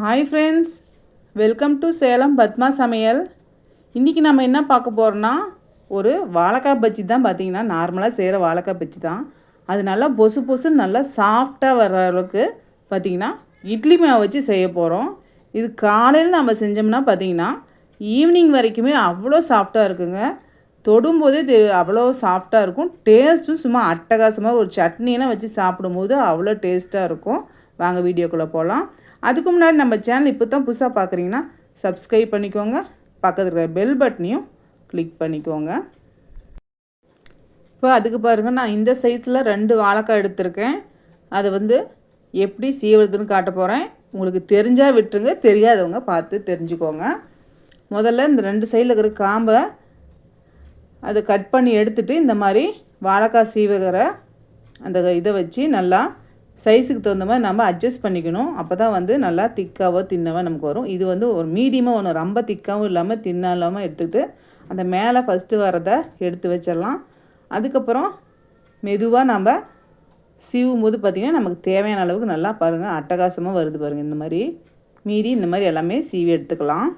Hi friends welcome to Salem Padma சமையல் இன்றைக்கி நம்ம என்ன பார்க்க போகிறோன்னா ஒரு வாழைக்காய் பஜ்ஜி தான் பார்த்தீங்கன்னா நார்மலாக செய்கிற வாழைக்காய் பஜ்ஜி தான். அது நல்லா பொசு பொசுன்னு நல்லா சாஃப்டாக வர்ற அளவுக்கு பார்த்தீங்கன்னா இட்லி மாவு வச்சு செய்ய போகிறோம் இது காலையில் நம்ம செஞ்சோம்னா பார்த்தீங்கன்னா ஈவினிங் வரைக்குமே அவ்வளோ சாஃப்டாக இருக்குங்க. தொடும்போதே தெ அவ்வளோ சாஃப்டாக இருக்கும். டேஸ்ட்டும் சும்மா அட்டகாசமாக ஒரு சட்னியெல்லாம் வச்சு சாப்பிடும்போது அவ்வளோ டேஸ்ட்டாக இருக்கும். வாங்க வீடியோக்குள்ளே போகலாம் அதுக்கு முன்னாடி நம்ம சேனல் இப்போ தான் புதுசாக பார்க்குறீங்கன்னா சப்ஸ்கிரைப் பண்ணிக்கோங்க. பக்கத்தில் இருக்கிற பெல் பட்டனையும் கிளிக் பண்ணிக்கோங்க. இப்போ அதுக்கு பாருங்கள் நான் இந்த சைஸில் ரெண்டு வாழைக்காய் எடுத்திருக்கேன். அதை வந்து எப்படி சீவுறதுன்னு காட்ட போகிறேன் உங்களுக்கு தெரிஞ்சால் விட்டுருங்க தெரியாதவங்க பார்த்து தெரிஞ்சுக்கோங்க. முதல்ல இந்த ரெண்டு சைடில் இருக்கிற காம்பை அதை கட் பண்ணி எடுத்துட்டு இந்த மாதிரி வாழைக்காய் சீவகிற அந்த இதை வச்சு நல்லா சைஸுக்கு தகுந்த மாதிரி நம்ம அட்ஜஸ்ட் பண்ணிக்கணும். அப்போ தான் வந்து நல்லா திக்காவோ தின்னவோ நமக்கு வரும். இது வந்து ஒரு மீடியமாக ஒன்று ரொம்ப திக்காகவும் இல்லாமல் தின்னா இல்லாமல் எடுத்துக்கிட்டு அந்த மேலே ஃபஸ்ட்டு வரதை எடுத்து வச்சிடலாம். அதுக்கப்புறம் மெதுவாக நம்ம சீவும் போது பார்த்திங்கன்னா நமக்கு தேவையான அளவுக்கு நல்லா பாருங்கள் அட்டகாசமாக வருது பாருங்கள் இந்த மாதிரி மீதி இந்த மாதிரி எல்லாமே சீவி எடுத்துக்கலாம்.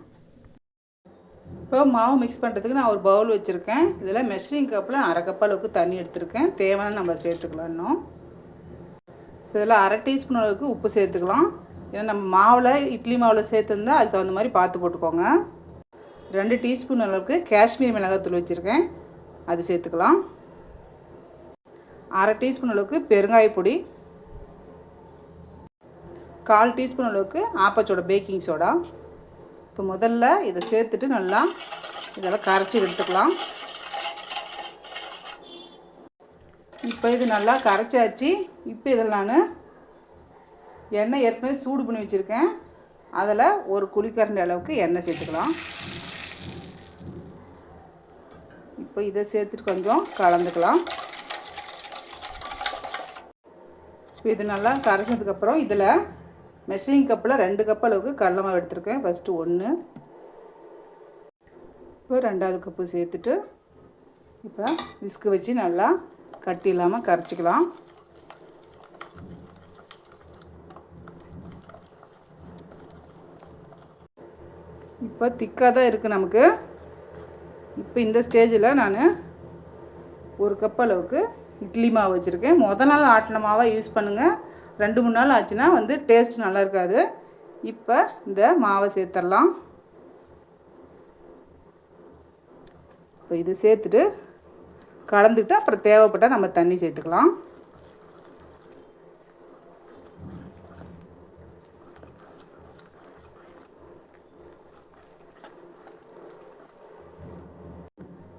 இப்போ மாவு மிக்ஸ் பண்ணுறதுக்கு நான் ஒரு பவுல் வச்சுருக்கேன். இதில் மெஷரிங் கப்பில் அரை கப் அளவுக்கு தண்ணி எடுத்துருக்கேன். தேவையான நம்ம சேர்த்துக்கலாம் இன்னும். இதில் அரை டீஸ்பூன் அளவுக்கு உப்பு சேர்த்துக்கலாம். ஏன்னா நம்ம மாவில் இட்லி மாவில் சேர்த்துருந்தா அதுக்கு தகுந்த மாதிரி பார்த்து போட்டுக்கோங்க. ரெண்டு டீஸ்பூன் அளவுக்கு காஷ்மீர் மிளகாத்தூள் வச்சுருக்கேன். அது சேர்த்துக்கலாம். அரை டீஸ்பூன் அளவுக்கு பெருங்காய பொடி. கால் டீஸ்பூன் அளவுக்கு ஆப்பச்சோட பேக்கிங் சோடா. இப்போ முதல்ல இதை சேர்த்துட்டு நல்லா இதெல்லாம் கரைச்சி எடுத்துக்கலாம். இப்போ இது நல்லா கரைச்சாச்சு. இப்போ இதில் நான் எண்ணெய் ஏற்கனவே சூடு பண்ணி வச்சுருக்கேன். அதில் ஒரு குளிக்கரண்டி அளவுக்கு எண்ணெய் சேர்த்துக்கலாம். இப்போ இதை சேர்த்துட்டு கொஞ்சம் கலந்துக்கலாம். இப்போ இது நல்லா கரைச்சதுக்கப்புறம் இதில் மெஷரிங் கப்பில் ரெண்டு கப் அளவுக்கு கடலமாவு எடுத்துருக்கேன் எடுத்திருக்கேன். ஃபஸ்ட்டு ஒன்று. இப்போ ரெண்டாவது கப்பு சேர்த்துட்டு இப்போ விஸ்கு வச்சு நல்லா கட்டி இல்லாமல் கரைச்சிக்கலாம். இப்போ திக்காக தான் இருக்குது நமக்கு. இப்போ இந்த ஸ்டேஜில் நான் ஒரு கப் அளவுக்கு இட்லி மாவு வச்சுருக்கேன். முத நாள் ஆட்டின மாவாக யூஸ் பண்ணுங்கள் ரெண்டு மூணு நாள் ஆச்சுன்னா வந்து டேஸ்ட் நல்லா இருக்காது. இப்போ இந்த மாவை சேர்த்துடலாம் இப்போ இது சேர்த்துட்டு கலந்துட்டு அப்புறம் தேவைப்பட்டால் நம்ம தண்ணி சேர்த்துக்கலாம்.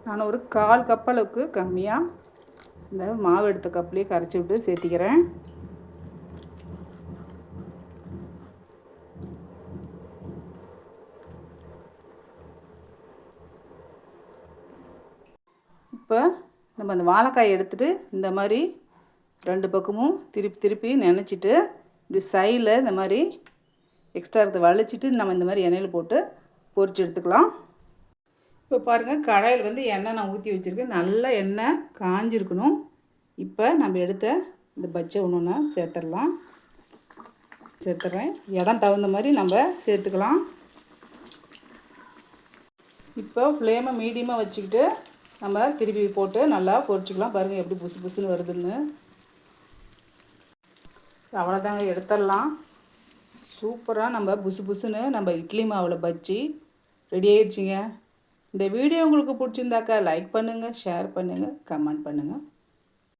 நான் ஒரு கால் கப் அளவுக்கு கம்மியாக இந்த மாவு எடுத்த கப்லேயே கரைச்சி விட்டு சேர்த்திக்கிறேன். இப்போ நம்ம அந்த வாழைக்காய் எடுத்துகிட்டு இந்த மாதிரி ரெண்டு பக்கமும் திருப்பி திருப்பி நினச்சிட்டு இப்படி சைடில் இந்த மாதிரி எக்ஸ்ட்ரா இருக்கிறத வலிச்சிட்டு நம்ம இந்த மாதிரி எண்ணெயில் போட்டு பொறிச்சு எடுத்துக்கலாம். இப்போ பாருங்கள் கடாயில் வந்து எண்ணெய் நான் ஊற்றி வச்சுருக்கேன். நல்லா எண்ணெய் காஞ்சிருக்கணும். இப்போ நம்ம எடுத்த இந்த பச்சை ஒன்று ஒன்றா சேர்த்துடலாம். சேர்த்துட்றேன் இடம் தகுந்த மாதிரி நம்ம சேர்த்துக்கலாம். இப்போ ஃப்ளேமை மீடியமாக வச்சுக்கிட்டு நம்ம திருப்பி போட்டு நல்லா பொரிச்சுக்கலாம் பாருங்கள் எப்படி புசு புசுன்னு வருதுன்னு. அவ்வளோதாங்க எடுத்துடலாம். சூப்பராக நம்ம புசு புசுன்னு நம்ம இட்லி மாவில் பஜ்ஜி ரெடி ஆயிடுச்சிங்க இந்த வீடியோ உங்களுக்கு பிடிச்சிருந்தாக்கா லைக் பண்ணுங்கள் ஷேர் பண்ணுங்கள் கமெண்ட் பண்ணுங்கள்